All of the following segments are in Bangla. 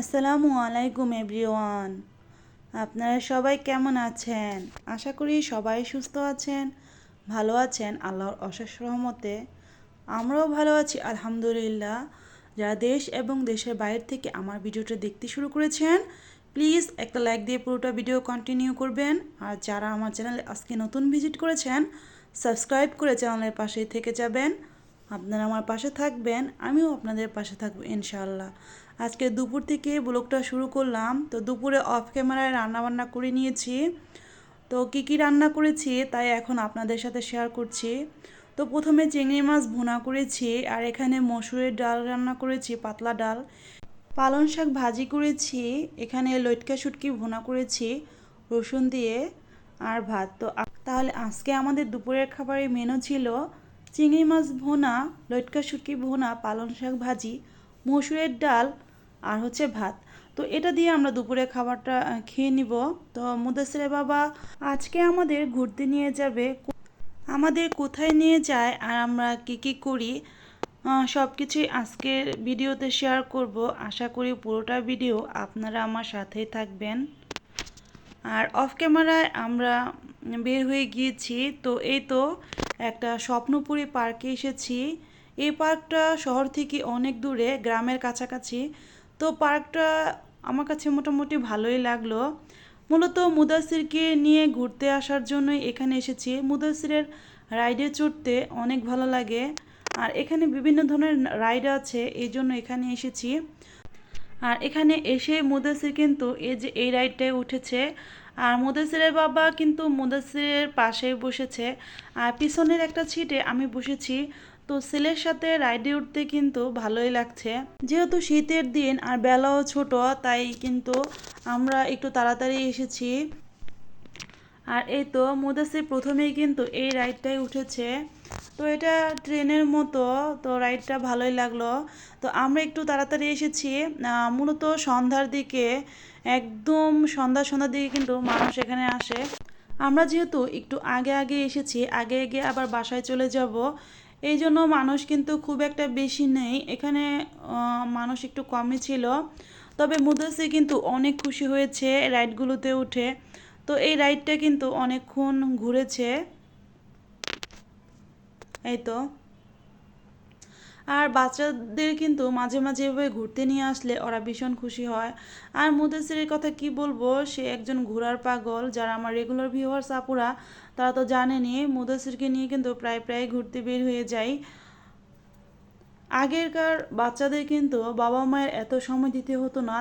আসসালামু আলাইকুম, এভরিওয়ান। আপনারা সবাই কেমন আছেন? আশা করি সবাই সুস্থ আছেন, ভালো আছেন, আল্লাহর অশেষ রহমতে। আমরাও ভালো আছি, আলহামদুলিল্লাহ। যারা দেশ এবং দেশের বাইরে থেকে আমার ভিডিওটা দেখতে শুরু করেছেন, প্লিজ একটা লাইক দিয়ে পুরোটা ভিডিও কন্টিনিউ করবেন। আর যারা আমার চ্যানেলে আজকে নতুন ভিজিট করেছেন সাবস্ক্রাইব করে চ্যানেলের পাশেই থেকে যাবেন। আপনারা আমার পাশে থাকবেন, আমিও আপনাদের পাশে থাকব ইনশাল্লাহ আজকে দুপুর থেকে ব্লগটা শুরু করলাম। তো দুপুরে অফ ক্যামেরায় রান্নাবান্না করে নিয়েছি। তো কী কী রান্না করেছি তাই এখন আপনাদের সাথে শেয়ার করছি। তো প্রথমে চিংড়ি মাছ ভুনা করেছি আর এখানে মসুরের ডাল রান্না করেছি, পাতলা ডাল। পালং শাক ভাজি করেছি, এখানে লটকা শুটকি ভুনা করেছি, রসুন দিয়ে আর ভাত। তো তাহলে আজকে আমাদের দুপুরের খাবারের মেনু ছিল চিংড়ি মাছ ভুনা, লটকা শুটকি ভুনা, পালং শাক ভাজি, মসুরের ডাল আর হচ্ছে ভাত। তো এটা দিয়ে আমরা দুপুরে খাবারটা খেয়ে নিব। তো মুদাসিরে বাবা আজকে আমাদের ঘুরতে নিয়ে যাবে। আমাদের কোথায় নিয়ে যায় আর আমরা কী কী করি সব কিছুই আজকের ভিডিওতে শেয়ার করব। আশা করি পুরোটা ভিডিও আপনারা আমার সাথেই থাকবেন। আর অফ ক্যামেরায় আমরা বের হয়ে গিয়েছি। তো এই তো একটা স্বপ্নপুরী পার্কে এসেছি। এই পার্কটা শহর থেকে অনেক দূরে, গ্রামের কাছাকাছি। তো পার্কটা আমার কাছে মোটামুটি ভালোই লাগল। মূলত মুদাসিরকে নিয়ে ঘুরতে আসার জন্যই এখানে এসেছি। মুদাসিরের রাইডে চড়তে অনেক ভালো লাগে। আর এখানে বিভিন্ন ধরনের রাইড আছে, এই জন্য এখানে এসেছি। আর এখানে এসে মুদাসির কিন্তু এই যে এই রাইডটায় উঠেছে। আর মুদাসিরের বাবা কিন্তু মুদাসিরের পাশেই বসেছে। আর পিছনের একটা সিটে আমি বসেছি। তো ছেলের সাথে রাইডে উঠতে কিন্তু ভালোই লাগছে। যেহেতু শীতের দিন আর বেলাও ছোট, তাই কিন্তু আমরা একটু তাড়াতাড়ি এসেছি। আর এই তো মুদাসির প্রথমেই কিন্তু এই রাইডটাই উঠেছে। তো এটা ট্রেনের মতো, তো রাইডটা ভালোই লাগল। তো আমরা একটু তাড়াতাড়ি এসেছি মূলত সন্ধ্যার দিকে, একদম সন্ধ্যা সন্ধ্যার দিকে কিন্তু মানুষ এখানে আসে। আমরা যেহেতু একটু আগে আগে এসেছি, আগে আগে আবার বাসায় চলে যাব, এই জন্য মানুষ কিন্তু খুব একটা বেশি নেই। এখানে মানুষ একটু কমই ছিল, তবে মুদাসি কিন্তু অনেক খুশি হয়েছে রাইডগুলোতে উঠে। তো এই রাইডটা কিন্তু অনেকক্ষণ ঘুরেছে। এই তো। আর বাচ্চাদের কিন্তু মাঝে মাঝে এভাবে ঘুরতে নিয়ে আসলে ওরা ভীষণ খুশি হয়। আর মুদাসিরের কথা কি বলব, সে একজন ঘোরার পাগল, যারা আমার রেগুলার ভিউয়ার্স আপুরা, তারা তো জানেনি মুদাসিরকে নিয়ে কিন্তু প্রায় প্রায় ঘুরতে বের হয়ে যাই। আগেরকার বাচ্চাদের কিন্তু বাবা মায়ের এত সময় দিতে হতো না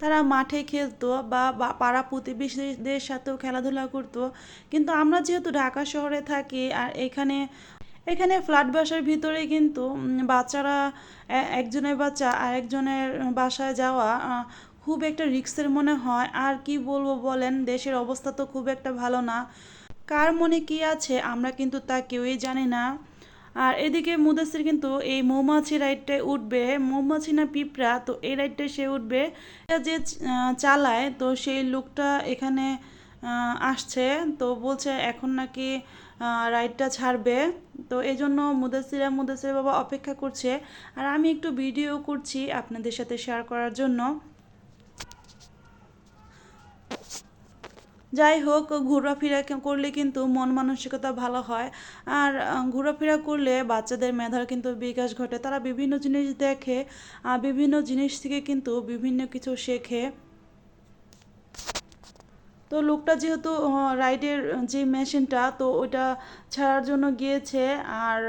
তারা মাঠে খেলতো বা পাড়া প্রতিবেশীদের সাথেও খেলাধুলা করতো। কিন্তু আমরা যেহেতু ঢাকা শহরে থাকি আর এখানে এখানে ফ্ল্যাট বাসার ভিতরে কিন্তু বাচ্চারা একজনের বাচ্চা আরেকজনের বাসায় যাওয়া খুব একটা রিস্কের মনে হয়। আর কি বলব বলেন, দেশের অবস্থা তো খুব একটা ভালো না। কার মনে কি আছে, আমরা কিন্তু তা কেউই জানি না। আর এদিকে মুদাসির কিন্তু এই মৌমাছি রাইডটায় উঠবে, মৌমাছি না পিঁপড়া, তো এই রাইডটায় সে উঠবে। এটা যে চালায়, তো সেই লোকটা এখানে আসছে, তো বলছে এখন নাকি রাইডটা ছাড়বে। তো এই জন্য মুদাসিরা মুদাসির বাবা অপেক্ষা করছে। আর আমি একটু ভিডিও করছি আপনাদের সাথে শেয়ার করার জন্য। যাই হোক, ঘোরাফেরা করলে কিন্তু মন মানসিকতা ভালো হয়। আর ঘোরাফেরা করলে বাচ্চাদের মেধার কিন্তু বিকাশ ঘটে। তারা বিভিন্ন জিনিস দেখে বিভিন্ন জিনিস থেকে কিন্তু বিভিন্ন কিছু শেখে। তো লোকটা যেহেতু রাইডের যে মেশিনটা, তো ওইটা ছাড়ার জন্য গিয়েছে। আর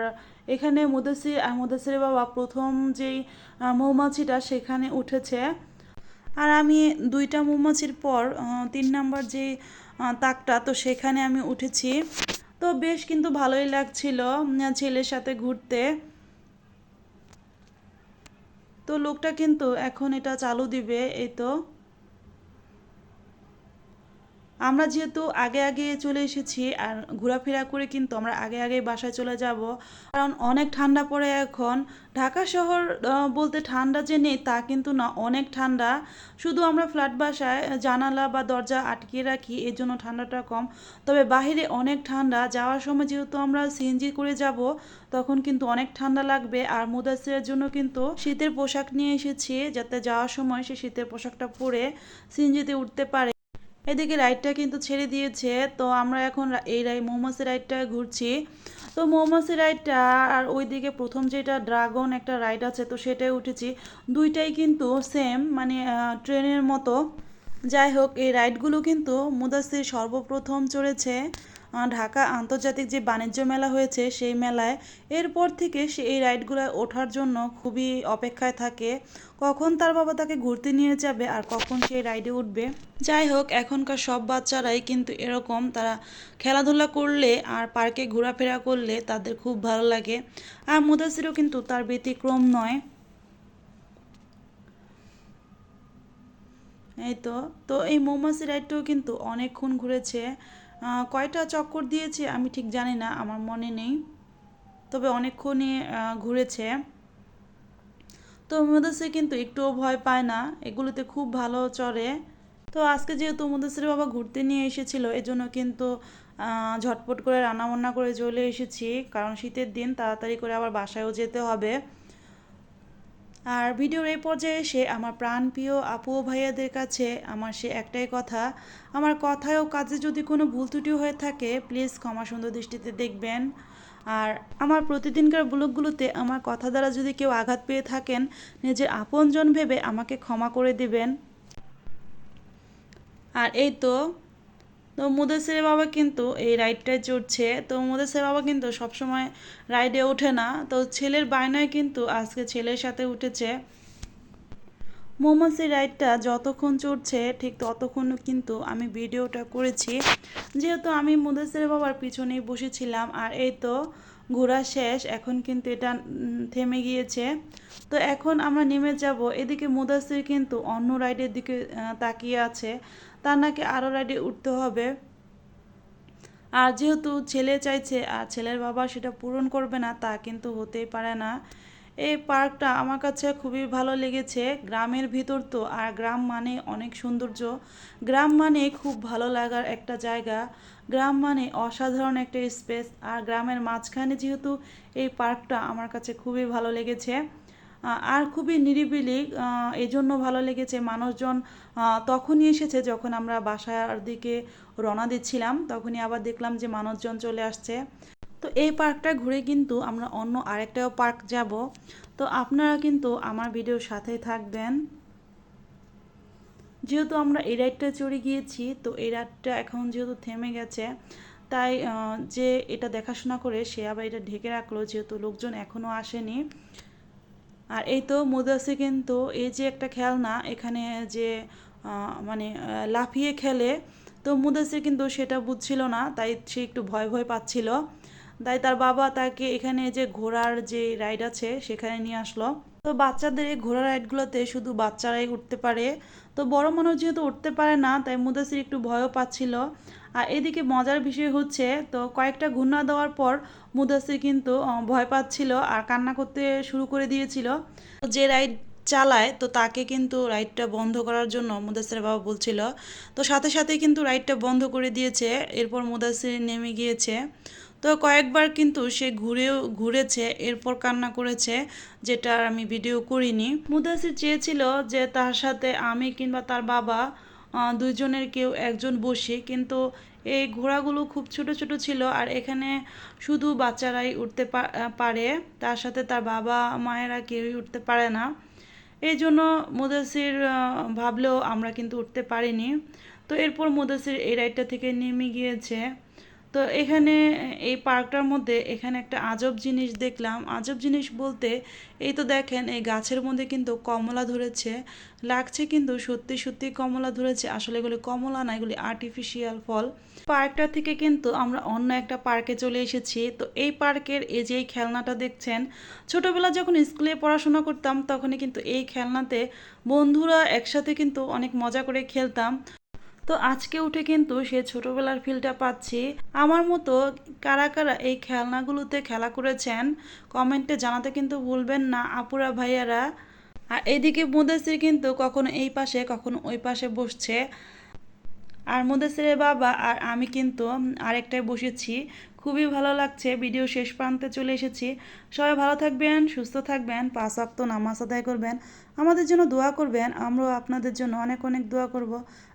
এখানে মুদাসির আর বাবা প্রথম যেই মৌমাছিটা সেখানে উঠেছে। আর আমি দুইটা মৌমাছির পর তিন নাম্বার যে তাকটা, তো সেখানে আমি উঠেছি। তো বেশ কিন্তু ভালোই লাগছিল ছেলের সাথে ঘুরতে। তো লোকটা কিন্তু এখন এটা চালু দিবে, এই তো। আমরা যেহেতু আগে আগে চলে এসেছি আর ঘোরাফেরা করে কিন্তু আমরা আগে আগে বাসায় চলে যাব। কারণ অনেক ঠান্ডা পড়ে এখন। ঢাকা শহর বলতে ঠান্ডা যে নেই তা কিন্তু না, অনেক ঠান্ডা। শুধু আমরা ফ্ল্যাট বাসায় জানালা বা দরজা আটকে রাখি, এর জন্য ঠান্ডাটা কম। তবে বাইরে অনেক ঠান্ডা। যাওয়ার সময় যেহেতু আমরা সিএনজি করে যাব, তখন কিন্তু অনেক ঠান্ডা লাগবে। আর মুদাসিরের জন্য কিন্তু শীতের পোশাক নিয়ে এসেছি, যাতে যাওয়ার সময় সে শীতের পোশাকটা পরে সিএনজিতে উঠতে পারে। এদিকে রাইডটা কিন্তু ছেড়ে দিয়েছে। তো আমরা এখন এই রাই মোহাম্মসের রাইডটা ঘুরছি। তো মোহাম্মসের রাইডটা আর ওইদিকে প্রথম যেটা ড্রাগন একটা রাইড আছে, তো সেটাই উঠেছি। দুইটাই কিন্তু সেম মানে ট্রেনের মতো। যাই হোক, এই রাইডগুলো কিন্তু মুদাসির সর্বপ্রথম চড়েছে। ঢাকা আন্তর্জাতিক যে বাণিজ্য মেলা হয়েছে, সেই মেলায় এরপর থেকে সে এই রাইডগুলো ওঠার জন্য খুবই অপেক্ষায় থাকে। কখন তার বাবা তাকে ঘুরতে নিয়ে যাবে আর কখন সেই রাইডে উঠবে? যাই হোক, এখনকার সব বাচ্চারাই কিন্তু এরকম তারা খেলাধুলা করলে আর পার্কে ঘোরাফেরা করলে তাদের খুব ভালো লাগে। আর মুদাসিরও কিন্তু তার ব্যতিক্রম নয়। এই তো তো এই মৌমাছি রাইডটাও কিন্তু অনেকক্ষণ ঘুরেছে। কয়টা চক্কর দিয়েছে আমি ঠিক জানি না, আমার মনে নেই। তবে অনেকক্ষণই ঘুরেছে। তো মুদাসির কিন্তু একটুও ভয় পায় না, এগুলোতে খুব ভালো চড়ে তো আজকে যেহেতু মুদাসির বাবা ঘুরতে নিয়ে এসেছিল, এজন্য কিন্তু ঝটপট করে রান্নাবান্না করে চলে এসেছি। কারণ শীতের দিন তাড়াতাড়ি করে আবার বাসায়ও যেতে হবে। আর ভিডিওর এই পর্যায়ে এসে আমার প্রাণপ্রিয় আপু ও ভাইয়াদের কাছে আমার সে একটাই কথা। আমার কথায় ও কাজে যদি কোনো ভুল ত্রুটি হয়ে থাকে প্লিজ ক্ষমা সুন্দর দৃষ্টিতে দেখবেন। আর আমার প্রতিদিনকার ব্লগগুলোতে আমার কথা দ্বারা যদি কেউ আঘাত পেয়ে থাকেন, নিজের আপনজন ভেবে আমাকে ক্ষমা করে দিবেন। আর এই তো তো মুদেসের বাবা কিন্তু এই রাইডটায় চড়ছে। তো মুদেসের বাবা কিন্তু সবসময় রাইডে ওঠে না। তো ছেলের বায়নায় কিন্তু আজকে ছেলের সাথে উঠেছে। মোহাম্মদ রাইডটা যতক্ষণ চড়ছে, ঠিক ততক্ষণ কিন্তু আমি ভিডিওটা করেছি। যেহেতু আমি মুদেসের বাবার পিছনেই বসেছিলাম আর এই তো ঘোরা শেষ, এখন কিন্তু এটা থেমে গিয়েছে। তো এখন আমরা নেমে যাব। এদিকে মুদাসির কিন্তু অন্য রাইডের দিকে তাকিয়ে আছে। তার নাকি আরও রাইডে উঠতে হবে। আর যেহেতু ছেলে চাইছে, আর ছেলের বাবা সেটা পূরণ করবে না, তা কিন্তু হতেই পারে না। এই পার্কটা আমার কাছে খুবই ভালো লেগেছে। গ্রামের ভিতর তো, আর গ্রাম মানে অনেক সৌন্দর্য। গ্রাম মানে খুব ভালো লাগার একটা জায়গা। গ্রাম মানে অসাধারণ একটা স্পেস আর গ্রামের মাঝখানে যেহেতু এই পার্কটা আমার কাছে খুবই ভালো লেগেছে। আর খুবই নিরিবিলি আহ, এই জন্য ভালো লেগেছে। মানুষজন তখনই এসেছে যখন আমরা বাসার দিকে রওনা দিচ্ছিলাম তখনই আবার দেখলাম যে মানুষজন চলে আসছে। তো এই পার্কটা ঘুরে কিন্তু আমরা অন্য আরেকটাও পার্ক যাব। তো আপনারা কিন্তু আমার ভিডিওর সাথেই থাকবেন। যেহেতু আমরা এই রাইডটা চড়ে গিয়েছি তো এই রাইডটা এখন যেহেতু থেমে গেছে তাই যে এটা দেখাশোনা করে সে আবার এটা ঢেকে রাখল যেহেতু লোকজন এখনও আসেনি। আর এই তো মুদাসে কিন্তু এই যে একটা খেলনা, এখানে যে মানে লাফিয়ে খেলে, তো মুদাসে কিন্তু সেটা বুঝছিল না, তাই সে একটু ভয় ভয় পাচ্ছিল। তাই তার বাবা তাকে এখানে যে ঘোড়ার যে রাইড আছে সেখানে নিয়ে আসলো। তো বাচ্চাদের এই ঘোড়া রাইডগুলোতে শুধু বাচ্চারাই উঠতে পারে। তো বড় মানুষ যেহেতু উঠতে পারে না, তাই মুদাসির একটু ভয়ও পাচ্ছিল। আর এদিকে মজার বিষয় হচ্ছে, তো কয়েকটা ঘূর্ণা দেওয়ার পর মুদাসির কিন্তু ভয় পাচ্ছিল আর কান্না করতে শুরু করে দিয়েছিল। যে রাইড চালায়, তো তাকে কিন্তু রাইডটা বন্ধ করার জন্য মুদাসির বাবা বলছিল। তো সাথে সাথে কিন্তু রাইডটা বন্ধ করে দিয়েছে, এরপর মুদাসির নেমে গিয়েছে। তো কয়েকবার কিন্তু সে ঘুরেও, ঘুরেছে, এরপর কান্না করেছে, যেটা আমি ভিডিও করিনি। মুদাসির চেয়েছিল যে তার সাথে আমি কিংবা তার বাবা আহ, দুইজনের কেউ একজন বসে কিন্তু এই ঘোড়াগুলো খুব ছোট ছোট ছিল আর এখানে শুধু বাচ্চারাই উঠতে পারে তার সাথে তার বাবা মায়েরা কেউই উঠতে পারে না। এই জন্য মুদাসির ভাবলেও আমরা কিন্তু উঠতে পারিনি। তো এরপর মুদাসির এই রাইডটা থেকে নেমে গিয়েছে। তো এখানে, এই পার্কটার মধ্যে এখানে একটা আজব জিনিস দেখলাম। আজব জিনিস বলতে, এই তো দেখেন, এই গাছের মধ্যে কিন্তু কমলা ধরেছে। লাগছে কিন্তু সত্যি সত্যি কমলা ধরেছে। আসলে এগুলি কমলা না, এগুলি আর্টিফিশিয়াল ফল। পার্কটা থেকে কিন্তু আমরা অন্য একটা পার্কে চলে এসেছি। তো এই পার্কের এই যে এই খেলনাটা দেখছেন ছোটবেলা যখন স্কুলে পড়াশোনা করতাম, তখনই কিন্তু এই খেলনাতে বন্ধুরা একসাথে কিন্তু অনেক মজা করে খেলতাম। তো আজকে উঠে কিন্তু সে ছোটবেলার ফিলটা পাচ্ছি। আমার মতো কারা কারা এই খেলনাগুলোতে খেলা করেছেন কমেন্টে জানাতে কিন্তু ভুলবেন না আপুরা ভাইয়ারা। আর এদিকে মুদাসির কিন্তু কখনো এই পাশে, কখনো ওই পাশে বসছে। আর মুদাসিরের বাবা আর আমি কিন্তু আরেকটায় বসেছি। খুবই ভালো লাগছে, ভিডিও শেষ প্রান্তে চলে এসেছি। সবাই ভালো থাকবেন, সুস্থ থাকবেন, পাঁচ ওয়াক্ত নামাজ আদায় করবেন। আমাদের জন্য দোয়া করবেন, আমরাও আপনাদের জন্য অনেক অনেক দোয়া করব।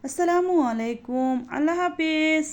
আসসালামু আলাইকুম, আল্লাহ হাফিজ।